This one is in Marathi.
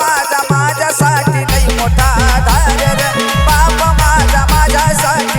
माझा माझ्यासाठी नाही मोठा आधार बाप माझा माझ्यासाठी